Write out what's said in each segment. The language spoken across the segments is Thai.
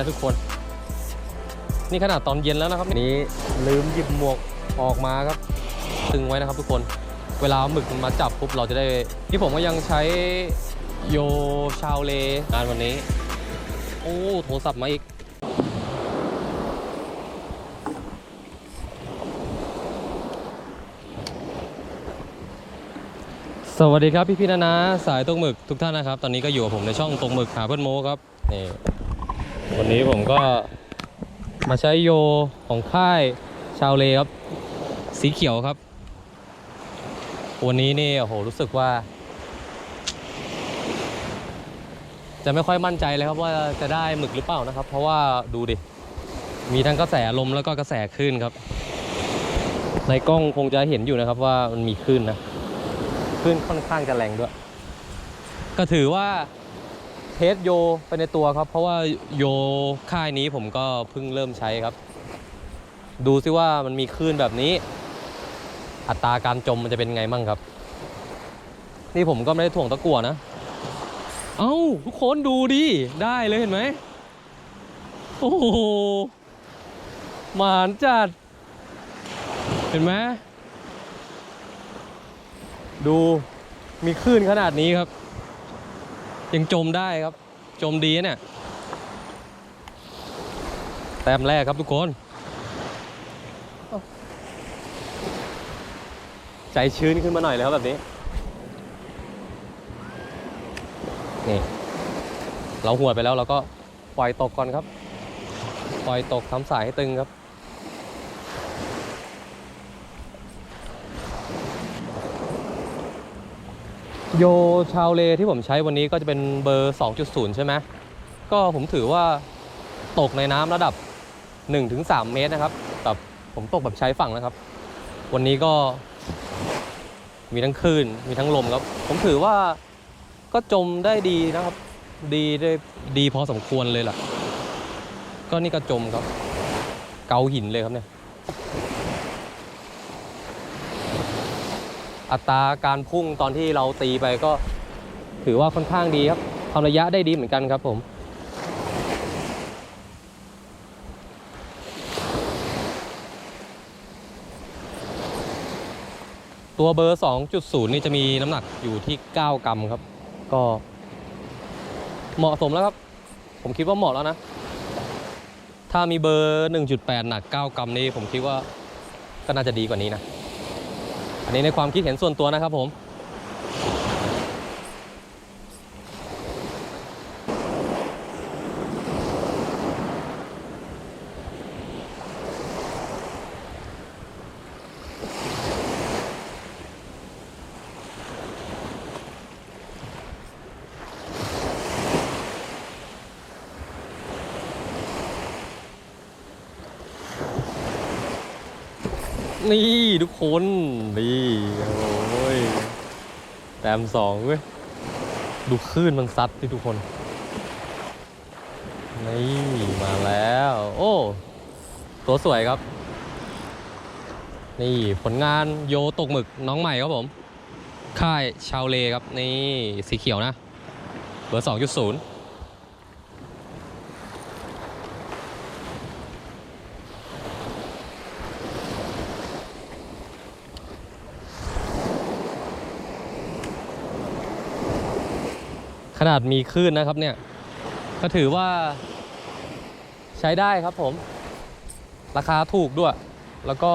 นะทุกคน นี่ขนาดตอนเย็นแล้วนะครับนี้ลืมหยิบหมวกออกมาครับตึงไว้นะครับทุกคนเวลาหมึกมันมาจับปุ๊บเราจะได้ที่ผมก็ยังใช้โยชาวเลงานวันนี้ โอ้โทรศัพท์มาอีก สวัสดีครับพี่พี่ๆนานาสายตกหมึกทุกท่านนะครับ ตอนนี้ก็อยู่กับผมในช่องตกหมึกหาเพื่อนโมครับนี่ วันนี้ผมก็มาใช้โยของค่ายชาวเลครับ สีเขียวครับ วันนี้นี่โอ้โหรู้สึกว่า จะไม่ค่อยมั่นใจเลยครับว่าจะได้หมึกหรือเปล่านะครับ เพราะว่าดูดิ มีทั้งกระแสลมแล้วก็กระแสคลื่นครับ ในกล้องคงจะเห็นอยู่นะครับว่ามันมีคลื่นนะคลื่นค่อนข้างจะแรงด้วย ก็ถือว่า ทสโยไปในตัวครับ เพราะว่าโยค่ายนี้ผมก็เพิ่งเริ่มใช้ครับ ดูซิว่ามันมีคลื่นแบบนี้ อัตราการจมมันจะเป็นไงมั่งครับ นี่ผมก็ไม่ได้ถ่วงตะกั่วนะ เอ้าทุกคนดูดิได้เลยเห็นไหมโอ้โหหมานจัด เห็นไหมดูมีคลื่นขนาดนี้ครับ ยังจมได้ครับ จมดีเนี่ย แต้มแรกครับทุกคน ใจชื้นขึ้นมาหน่อยเลยครับแบบนี้ นี่ เราหัวไปแล้วเราก็ปล่อยตกก่อนครับ ปล่อยตกทำสายให้ตึงครับ โยชาวเลที่ผมใช้วันนี้ก็จะเป็นเบอร์ 2.0 ใช่ไหมก็ผมถือว่าตกในน้ำระดับ 1-3 เมตรนะครับแบบผมตกแบบใช้ฝั่งนะครับ วันนี้ก็มีทั้งคลื่นมีทั้งลมครับ ผมถือว่าก็จมได้ดีนะครับ ดีได้ดีพอสมควรเลยล่ะ ก็นี่ก็จมครับ เกาหินเลยครับเนี่ย อัตราการพุ่งตอนที่เราตีไปก็ถือว่าค่อนข้างดีครับทำระยะได้ดีเหมือนกันครับผมตัวเบอร์ 2.0 นี่จะมีน้ำหนักอยู่ที่ 9 กรัมครับ ก็เหมาะสมแล้วครับ ผมคิดว่าเหมาะแล้วนะ ถ้ามีเบอร์ 1.8 หนัก 9 กรัมนี่ผมคิดว่าก็น่าจะดีกว่านี้นะ อันนี้ในความคิดเห็นส่วนตัวนะครับผม นี่ทุกคน นี่โอ้ยแต้มสองเว้ย ดูคลื่นมันซัดที่ทุกคน นี่มาแล้ว โอ้ ตัวสวยครับ นี่ผลงานโยตกหมึกน้องใหม่ครับผม ค่ายชาวเลครับ นี่สีเขียวนะ เบอร์2.0 ขนาดมีคลื่นนะครับเนี่ย ก็ถือว่าใช้ได้ครับผม ราคาถูกด้วย แล้วก็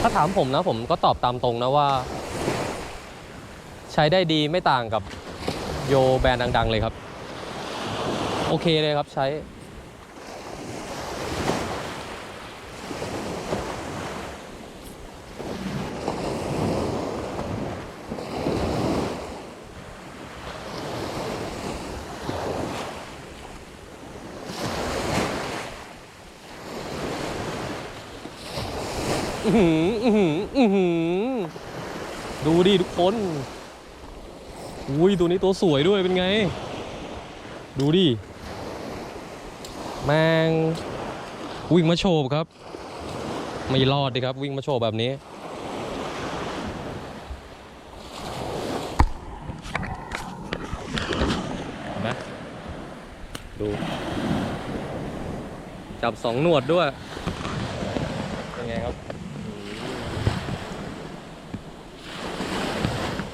ถ้าถามผมนะผมก็ตอบตามตรงนะว่า ใช้ได้ดีไม่ต่างกับโยแบรนด์ดัง ๆ เลยครับ โอเคเลยครับใช้ หืออือหืออือหือดูดิทุกคน อุ้ยตัวนี้ตัวสวยด้วยเป็นไง ดูดิ แมงวิ่งมาโฉบครับ ไม่รอดดิครับ วิ่งมาโฉบแบบนี้นไหมดู จับสองหนวดด้วย เป็นไงครับอืม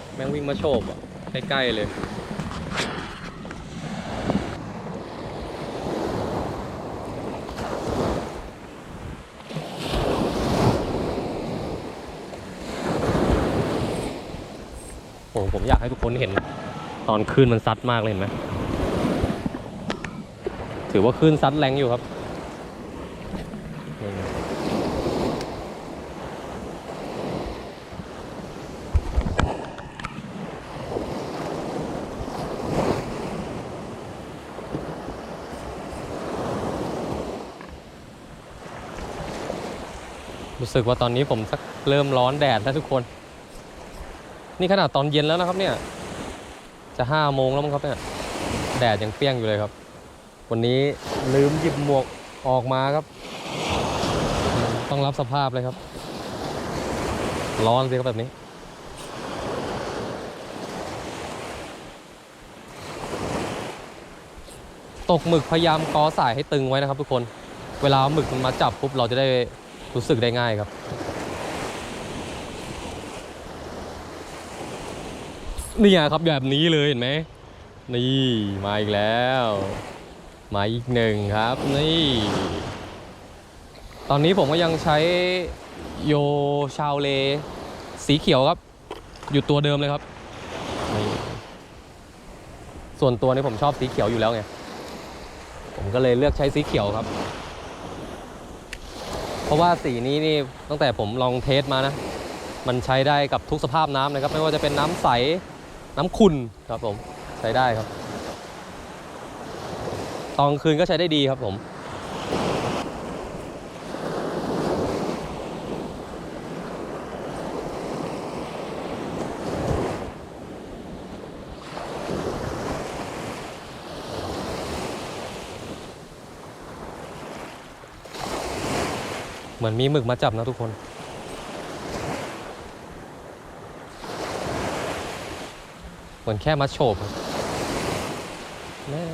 แม่งวิ่งมาโฉบอะใกล้ๆเลยโอ้โหผมอยากให้ทุกคนเห็น ตอนคลื่นมันซัดมากเลยเห็นไหมถือว่าคลื่นซัดแรงอยู่ครับ สึกว่าตอนนี้ผมสักเริ่มร้อนแดดแล้วทุกคน นี่ขนาดตอนเย็นแล้วนะครับเนี่ย จะห้าโมงแล้วมั้งครับเนี่ย แดดยังเปรี้ยงอยู่เลยครับ วันนี้ลืมหยิบหมวกออกมาครับ ต้องรับสภาพเลยครับ ร้อนสิครับแบบนี้ตกหมึกพยายามกอสายให้ตึงไว้นะครับทุกคน เวลาหมึกมันมาจับปุ๊บเราจะได้ รู้สึกได้ง่ายครับ นี่ครับแบบนี้เลยเห็นไหม นี่มาอีกแล้ว มาอีกหนึ่งครับ นี่ ตอนนี้ผมก็ยังใช้โยชาวเล สีเขียวครับ อยู่ตัวเดิมเลยครับ นี่ ส่วนตัวนี้ผมชอบสีเขียวอยู่แล้วไง ผมก็เลยเลือกใช้สีเขียวครับ เพราะว่าสีนี้นี่ตั้งแต่ผมลองเทสมานะ มันใช้ได้กับทุกสภาพน้ำนะครับ ไม่ว่าจะเป็นน้ำใสน้ำขุ่นครับผมใช้ได้ครับ ตอนคืนก็ใช้ได้ดีครับผม เหมือนมีหมึกมาจับนะทุกคน เหมือนแค่มาโฉบแม่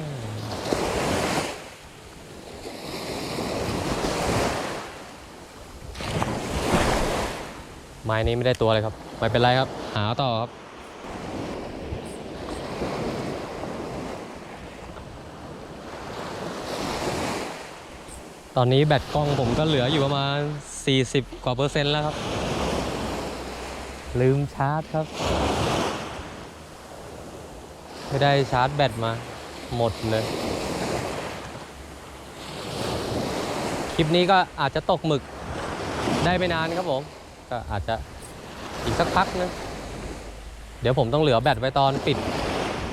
ไม้นี้ไม่ได้ตัวเลยครับ ไม่เป็นไรครับ หาต่อครับ ตอนนี้แบตกล้องผมก็เหลืออยู่ประมาณ 40 กว่าเปอร์เซ็นต์แล้วครับ ลืมชาร์จครับ ไม่ได้ชาร์จแบตมา หมดเลย คลิปนี้ก็อาจจะตกหมึกได้ไม่นานครับผม ก็อาจจะอีกสักพักนึงเดี๋ยวผมต้องเหลือแบตไว้ตอนปิด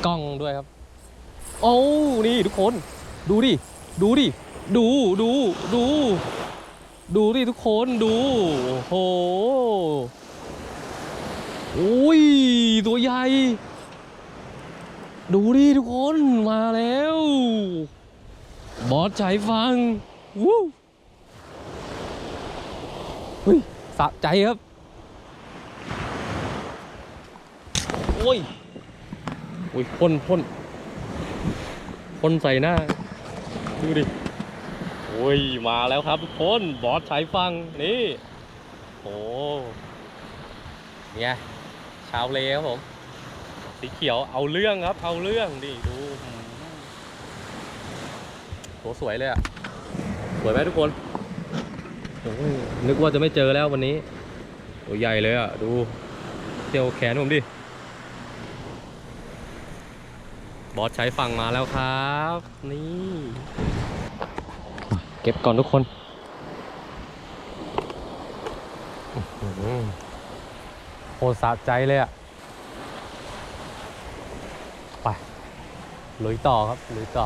กล้องด้วยครับ โอ้ นี่ทุกคน ดูดิ ดูดิ ดูดูดู ดูดิทุกคนดู โหโอ้ย ตัวใหญ่ ดูดิทุกคนมาแล้ว บอสใจฟังวู้เฮ้ยสะใจครับ โอ้ยโอ้ยพ่นพ่นพ่นใส่หน้า ดูดิ อ้ยมาแล้วครับทุกคนบอสใช้ฟังนี่โอ้เนี่ยชาวเลครับผม สีเขียวเอาเรื่องครับ เอาเรื่องดิดูโหสวยเลยอะสวยไหมทุกคนโอ้ยนึกว่าจะไม่เจอแล้ววันนี้ตัวใหญ่เลยอะดูเที่ยวแขนผมดิบอสใช้ฝั่งมาแล้วครับ นี่ เก็บก่อนทุกคนอื้อหือโคตรสะใจเลยอะไปลุยต่อครับลุยต่อ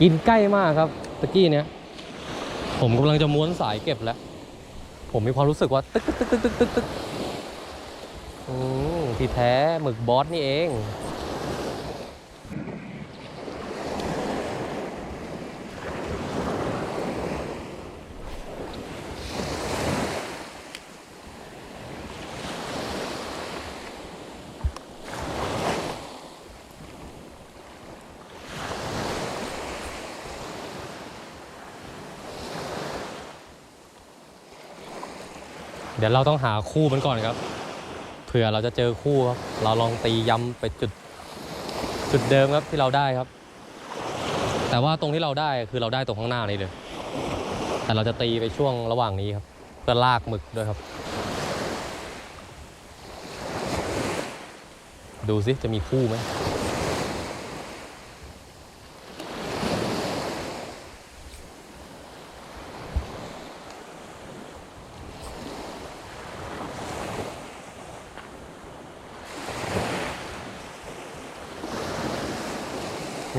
กินใกล้มากครับ ตะกี้เนี้ยผมกำลังจะม้วนสายเก็บแล้ว ผมมีความรู้สึกว่า ตึกตึกตึกตึกตึกตึกตึกอืมที่แท้หมึกบอสนี่เอง ดี๋ยวเราต้องหาคู่มันก่อนครับ เผื่อเราจะเจอคู่ครับ เราลองตีย้ำไปจุดจุดเดิมครับที่เราได้ครับ แต่ว่าตรงที่เราได้คือเราได้ตรงข้างหน้านี้เลย แต่เราจะตีไปช่วงระหว่างนี้ครับ เพื่อลากหมึกด้วยครับ ดูสิจะมีคู่ไหม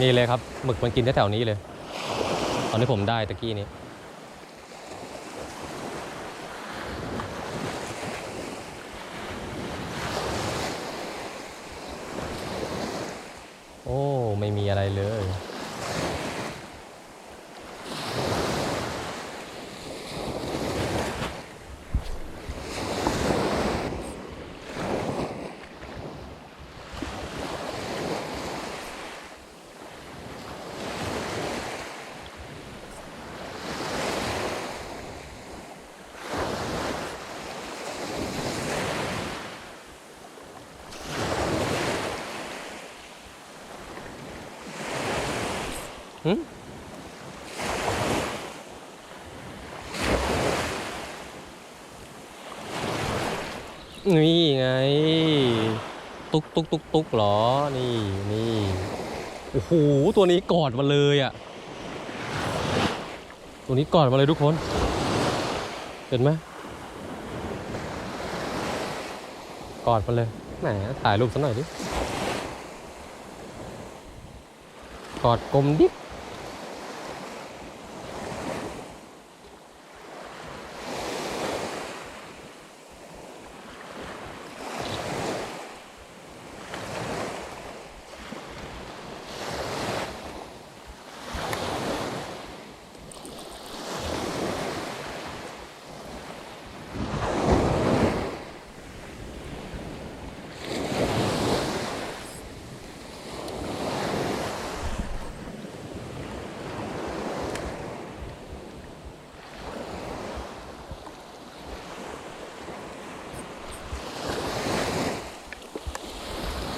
นี่เลยครับหมึกมันกินแถวๆนี้เลย ตอนที่ผมได้ตะกี้นี้ โอ้ ไม่มีอะไรเลย นี่ไง ตุกตุกตุกตุกหรอ นี่นี่โอ้โหตัวนี้กอดมาเลยอะ่ะ ตัวนี้กอดมาเลยทุกคน เห็นไหมกอดมาเลยแหมถ่ายรูปสักหน่อยดิกอดกลมดิบ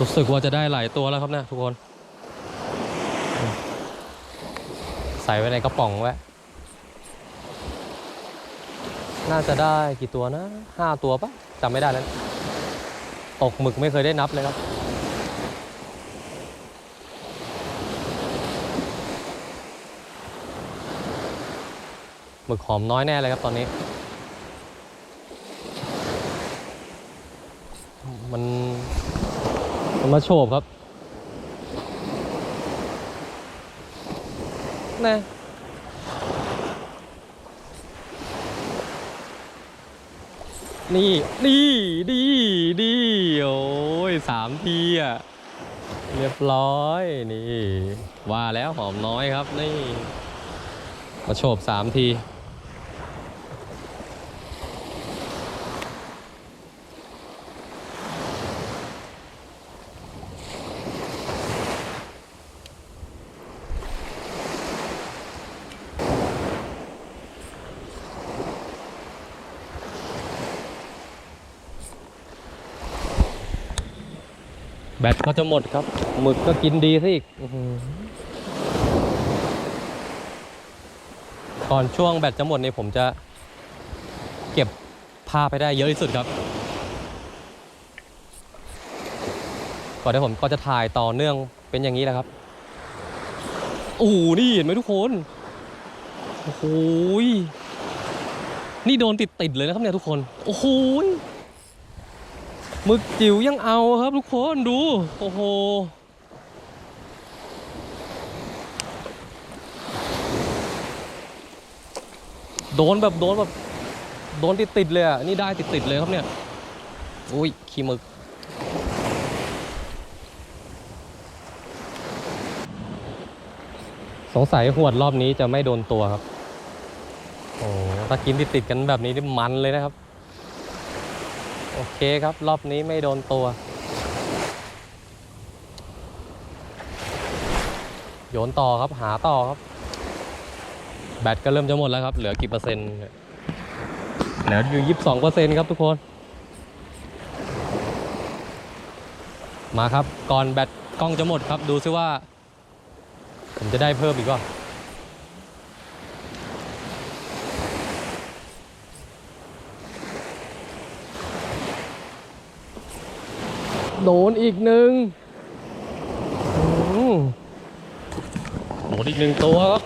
รู้สึกว่าจะได้หลายตัวแล้วครับเนะทุกคน ใส่ไว้ในกระป๋องไว้ น่าจะได้กี่ตัวนะห้าตัวปะจำไม่ได้แล้วตกหมึกไม่เคยได้นับเลยครับ หมึกหอมน้อยแน่เลยครับตอนนี้ มันมาโฉบครับแน่นี่นี่ดีดีโอ้ยสามทีอะ เรียบร้อยนี่ ว่าแล้วหอมน้อยครับนี่ มาโฉบสามที แบตก็จะหมดครับหมึกก็กินดีซะอีกอื้อหือก่อนช่วงแบตจะหมดเนี่ยผมจะ เก็บภาพไปได้เยอะที่สุดครับ ก่อนที่ผมก็จะถ่ายต่อเนื่องเป็นอย่างนี้แหละครับโอ้โหนี่เห็นไหมทุกคนโอ้โหยนี่โดนติดติดๆเลยนะครับเนี่ยทุกคน โอ้โหย หมึกจิ๋วยังเอาครับทุกคนดู โอ้โห โดนแบบโดนแบบ โดนติดติดๆเลยอะ นี่ได้ติดติดๆเลยครับเนี่ยอุ้ยขี้หมึก สงสัยหวดรอบนี้จะไม่โดนตัวครับ โอ้ถ้ากินติดติดๆกันแบบนี้นี่มันเลยนะครับ โอเคครับ รอบนี้ไม่โดนตัว โยนต่อครับหาต่อครับ แบตก็เริ่มจะหมดแล้วครับ เหลือกี่เปอร์เซ็นต์เหลืออยู่ยี่สิบสองเปอร์เซ็นต์ครับทุกคน มาครับ ก่อนแบตกล้องจะหมดครับ ดูซิว่า ผมจะได้เพิ่มอีกว่า โดนอีกหนึ่งโดนอีกหนึ่งตัวครับ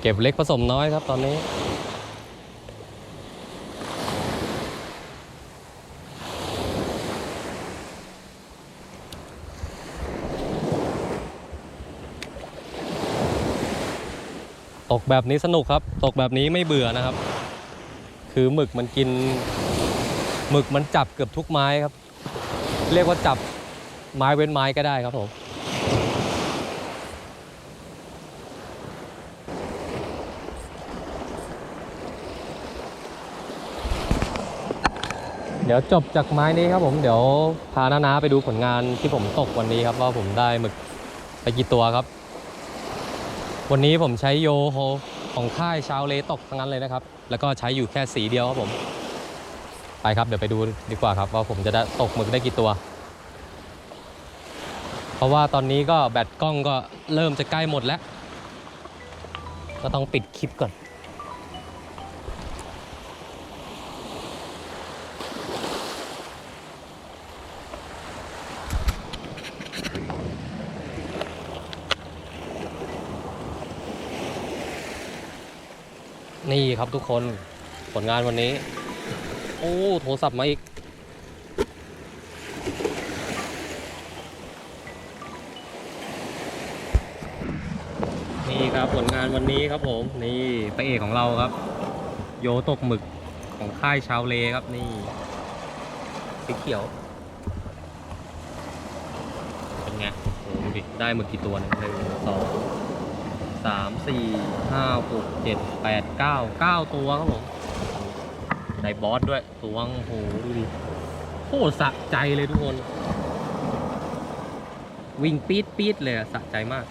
เก็บเล็กผสมน้อยครับตอนนี้ตกแบบนี้สนุกครับ ตกแบบนี้ไม่เบื่อนะครับ คือหมึกมันกินหมึกมันจับเกือบทุกไม้ครับ เรียกว่าจับไม้เว้นไม้ก็ได้ครับผมเดี๋ยวจบจากไม้นี้ครับผมเดี๋ยวพาน้าๆไปดูผลงานที่ผมตกวันนี้ครับว่าผมได้หมึกไปกี่ตัวครับ วันนี้ผมใช้โยโฮ ของค่ายชาวเลตกทั้งนั้นเลยนะครับ แล้วก็ใช้อยู่แค่สีเดียวครับผม ไปครับเดี๋ยวไปดูดีกว่าครับ ว่าผมจะได้ตกหมึกได้กี่ตัว เพราะว่าตอนนี้ก็แบตกล้องก็เริ่มจะใกล้หมดแล้ว ก็ต้องปิดคลิปก่อน นี่ครับทุกคนผลงานวันนี้ โอ้โทรศัพท์มาอีก นี่ครับผลงานวันนี้ครับผม นี่พระเอกของเราครับ โยตกหมึกของค่ายชาวเลครับนี่สีเขียว เป็นไงโอ้ดูดิได้หมึกกี่ตัวเนี่ยหนึ่งสอง สามสี่ห้าหกเจ็ดแปดเก้าเก้าตัวครับผมได้บอสด้วยตัวงโอ้โหดูดิโคตรสะใจเลยทุกคน วิ่งปี๊ดปี๊ดเลยสะใจมาก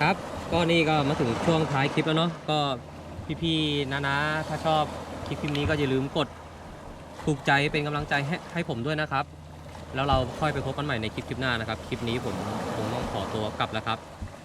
ครับ ก็นี่ก็มาถึงช่วงท้ายคลิปแล้วเนาะก็พี่ๆนะนะถ้าชอบคลิปคลิปนี้ก็อย่าลืมกดถูกใจเป็นกำลังใจให้ให้ผมด้วยนะครับ แล้วเราค่อยไปพบกันใหม่ในคลิปคลิปหน้านะครับ คลิปนี้ผมคงต้องขอตัวกลับแล้วครับ